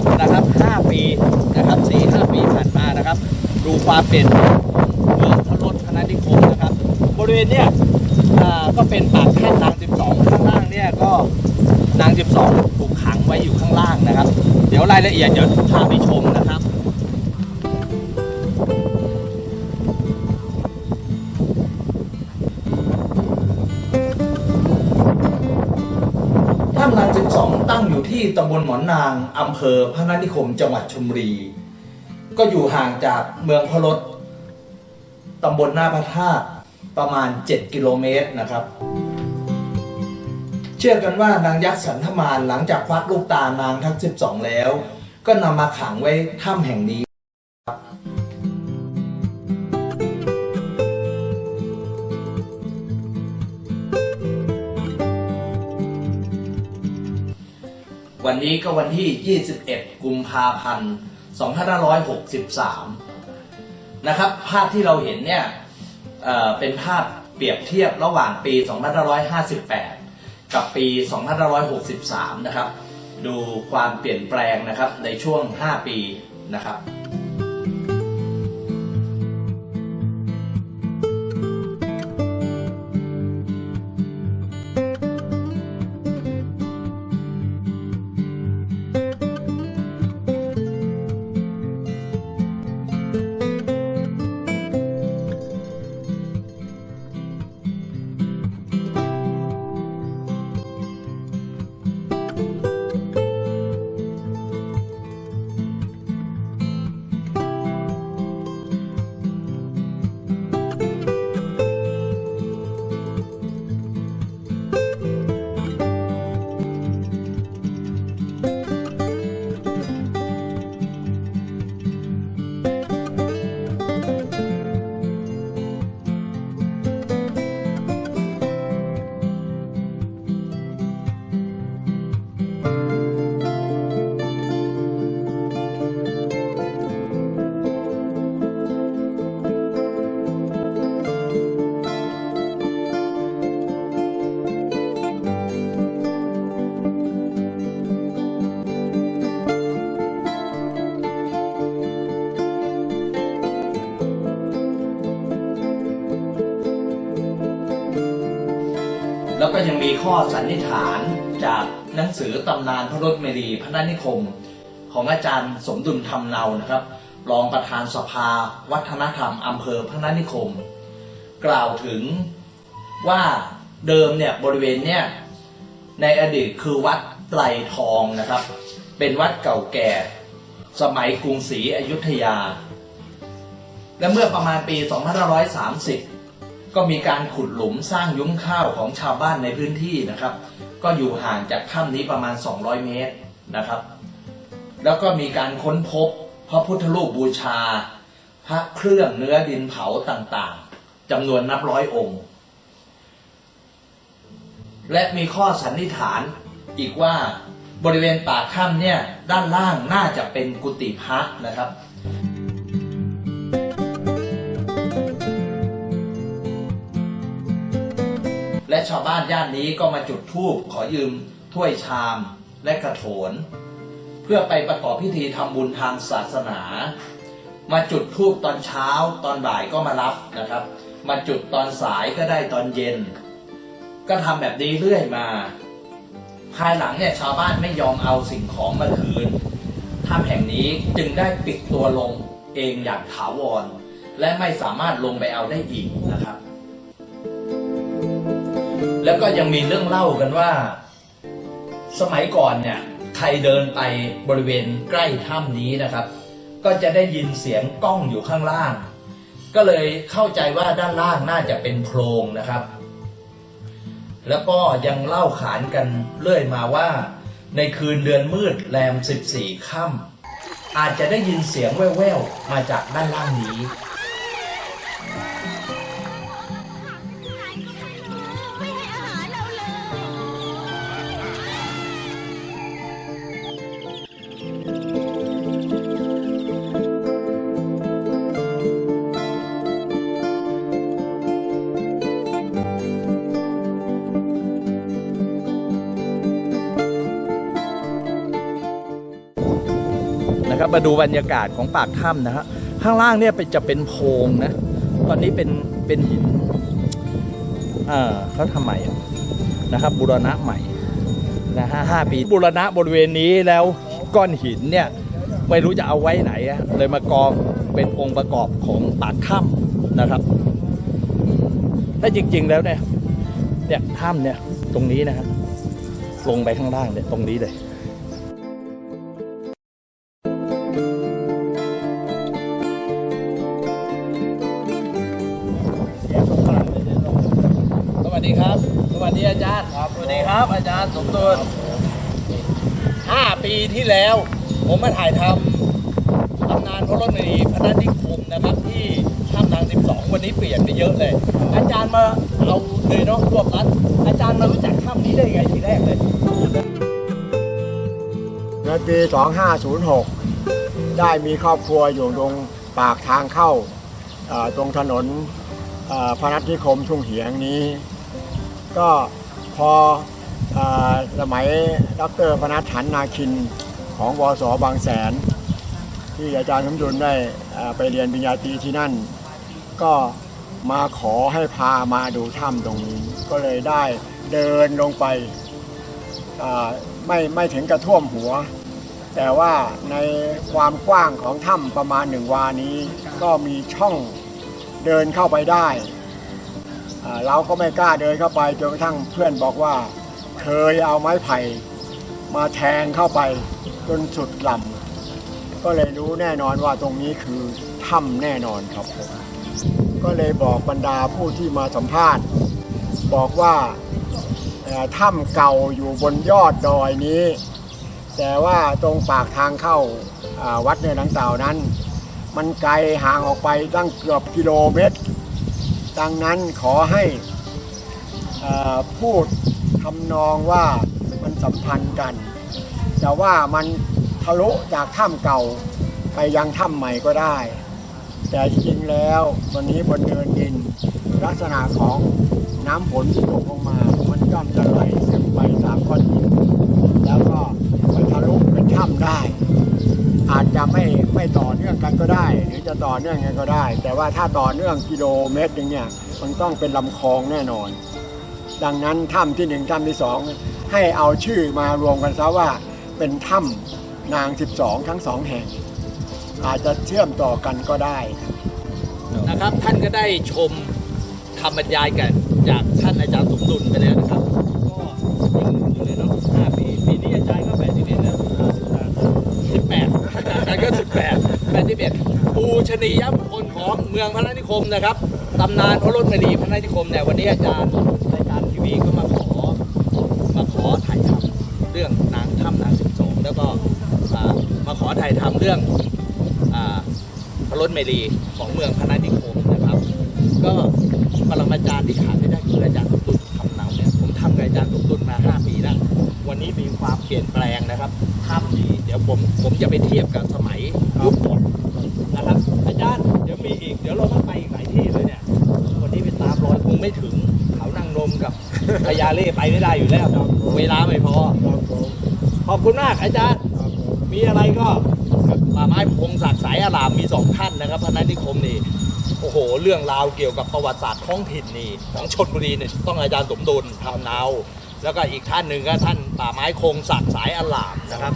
ับนะครับ 5 ปีนะครับ4 5 ปีผ่านมานะครับ ดูความเปลี่ยนเมืองทรถพนัสนิคมนะครับ บริเวณเนี้ยก็เป็นปากแท่นนาง 12 ข้างล่างเนี่ยก็นาง 12 ถูกขังไว้อยู่ข้างล่างนะครับ เดี๋ยวรายละเอียดเดี๋ยวพาไปชมนะครับ ตั้งอยู่ที่ตำบลหมอนนางอำเภอพระนัสนิคมจังหวัดชลบุรี ก็อยู่ห่างจากเมืองพระรถตำบลหน้าพระธาตุประมาณ 7 กิโลเมตรนะครับ เชื่อกันว่านางยักษ์สันธมานหลังจากควักลูกตานางทั้ง 12 แล้ว ก็นำมาขังไว้ถ้ำแห่งนี้ วันนี้ก็วันที่ 21 กุมภาพันธ์ 2563 นะครับ ภาพที่เราเห็นเนี่ยเเป็นภาพเปรียบเทียบระหว่างปี 2558 กับปี 2563 นะครับ ดูความเปลี่ยนแปลงนะครับในช่วง 5 ปีนะครับ ก็ยังมีข้อสันนิษฐานจากหนังสือตำนานพระรถเมรีพระนานิคม ของอาจารย์สมดุลธรรมเนานะครับ รองประธานสภา วัฒนธรรมอำเภอพระนานิคม กล่าวถึงว่าเดิมเนี่ยบริเวณเนี่ยในอดีตคือวัดไตรทองนะครับ เป็นวัดเก่าแก่ สมัยกรุงศรีอยุธยา และเมื่อประมาณปี 2530 ก็มีการขุดหลุมสร้างยุ้งข้าวของชาวบ้านในพื้นที่นะครับ ก็อยู่ห่างจากถ้ำนี้ประมาณ 200 เมตรนะครับ แล้วก็มีการค้นพบพระพุทธรูปบูชา พระเครื่องเนื้อดินเผาต่างๆจำนวนนับร้อยองค์ และมีข้อสันนิษฐานอีกว่าบริเวณปากถ้ำเนี่ยด้านล่างน่าจะเป็นกุฏิพระนะครับ และชาวบ้านย่านนี้ก็มาจุดธูปขอยืมถ้วยชามและกระโถน เพื่อไปประกอบพิธีทำบุญทางศาสนา มาจุดธูปตอนเช้าตอนบ่ายก็มารับนะครับ มาจุดตอนสายก็ได้ตอนเย็น ก็ทำแบบนี้เรื่อยมาภายหลังเนี่ยชาวบ้านไม่ยอมเอาสิ่งของมาคืนถ้ำแห่งนี้จึงได้ปิดตัวลงเองอย่างถาวร และไม่สามารถลงไปเอาได้อีกนะครับ แล้วก็ยังมีเรื่องเล่ากันว่า สมัยก่อนเนี่ยใครเดินไปบริเวณใกล้ถ้ำนี้นะครับ ก็จะได้ยินเสียงกล้องอยู่ข้างล่าง ก็เลยเข้าใจว่าด้านล่างน่าจะเป็นโพรงนะครับ แล้วก็ยังเล่าขานกันเรื่อยมาว่า ในคืนเดือนมืดแรม 14 ค่ำอาจจะได้ยินเสียงแว่วๆมาจากด้านล่างนี้ นะครับ มาดูบรรยากาศของปากถ้ำนะฮะข้างล่างเนี่ยเป็นจะเป็นโพรงนะ ตอนนี้เป็นเป็นหินเออเขาทำใหม่นะครับบูรณะใหม่นะฮะห้าปีบูรณะบริเวณนี้แล้วก้อนหินเนี่ยไม่รู้จะเอาไว้ไหนอะเลยมากองเป็นองค์ประกอบของปากถ้ำนะครับแต่จริง ๆ แล้วเนี่ยเนี่ยถ้ำเนี่ยตรงนี้นะฮะลงไปข้างล่างเนี่ยตรงนี้เลย สวัสดีครับ สวัสดีอาจารย์ครับ สวัสดีครับ อาจารย์สมตูนห้าปีที่แล้ว ผมมาถ่ายทำตำนานพระรถเมลีพระนันทิคมนะครับที่ถ้ำนาง 12 วันนี้เปลี่ยนไปเยอะเลย อาจารย์มาเอาเลยเนาะรวบรัดอาจารย์มารู้จักถ้ำนี้ได้ยังไงทีแรกเลยในปี 2506 ได้มีครอบครัวอยู่ตรงปากทางเข้าตรงถนนพนัสนิคมทุ่งเหียงนี้ ก็พออสมัยดรพนัสถันนาคินของวสบางแสน ที่อาจารย์สมดุลได้ไปเรียนปริญญาตรีที่นั่น ก็มาขอให้พามาดูถ้ำตรงนี้ ก็เลยได้เดินลงไปไม่ไม่ถึงกระท่วมหัว แต่ว่าในความกว้างของถ้ำประมาณหนึ่งวานี้ ก็มีช่องเดินเข้าไปได้ เราก็ไม่กล้าเดินเข้าไปจนกระทั่งเพื่อนบอกว่า เคยเอาไม้ไผ่มาแทงเข้าไปจนสุดลำก็เลยรู้แน่นอนว่าตรงนี้คือถ้ำแน่นอนครับผมก็เลยบอกบรรดาผู้ที่มาสัมภาษณ์ บอกว่าถ้ำเก่าอยู่บนยอดดอยนี้ แต่ว่าตรงปากทางเข้าวัดเนินหนังเต่านั้น มันไกลห่างออกไปตั้งเกือบกิโลเมตร ดังนั้นขอให้พูดทำนองว่ามันสัมพันธ์กัน แต่ว่ามันทะลุจากถ้ำเก่าไปยังถ้ำใหม่ก็ได้ แต่จริงแล้ววันนี้บนเนินดิน ลักษณะของน้ำฝนที่ตกลงมา มันย่อมจะไหลซึมไปตามก้อนหินแล้วก็ไปทะลุเป็นถ้ำได้ อาจจะไม่ไม่ต่อเนื่องกันก็ได้ หรือจะต่อเนื่องกันก็ได้ แต่ว่าถ้าต่อเนื่องกิโลเมตรหนึงเนี่ยมันต้องเป็นลำคลองแน่นอน ดังนั้นถ้ำที่หนึ่งถ้ำที่สองให้เอาชื่อมารวมกันซะว่าเป็นถ้ำนาง 12 ทั้งสองแห่ง อาจจะเชื่อมต่อกันก็ได้นะครับท่านก็ได้ชมคำบรรยายกันจากท่านอาจารย์สมดุลไปแล้วนะครับ เด็ดปูชนียบุคคลของเมืองพระนิคมนะครับตำนานพระรถมณีพระนิคมเนี่ยวันนี้อาจารย์รายการทีวีก็มาขอมาขอถ่ายทำเรื่องนางถ้ำนางสิบสองแล้วก็มาขอถ่ายทำเรื่องอพระรถเมลีของเมืองพนัสนิคมนะครับ ก็ปรมาจารย์ที่ขาดไม่ได้คืออาจารย์สมตุลทำเนาเนี่ยผมทำกับอาจารย์สมตุลมา 5 ปีแล้ววันนี้มีความเปลี่ยนแปลงนะครับถ้ำนี้เดี๋ยวผมผมจะไปเทียบกับสมัยยุคก่อน นะครับอาจารย์เดี๋ยวมีอีกเดี๋ยวเราต้องไปอีกหลายที่เลยเนี่ยวันนี้ไปตามรอยคงไม่ถึงเขานางนมกับพญาเล่ไปไม่ได้อยู่แล้วเวลาไม่พอขอบคุณมากอาจารย์มีอะไรก็ป่าไม้พงศักดิ์สายอารามมีสองท่านนะครับพนัสนิคมนี่โอ้โห เรื่องราวเกี่ยวกับประวัติศาสตร์ท้องถิ่นนี่ของชนบุรีเนี่ยต้องอาจารย์สมดุลทำนาวแล้วก็อีกท่านหนึ่งก็ท่านป่าไม้คงศักดิ์สายอารามนะครับ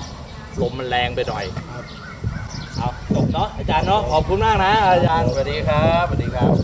ลมมันแรงไปหน่อย เอาจบเนาะอาจารย์เนาะขอบคุณมากนะ อาจารย์สวัสดีครับสวัสดีครับ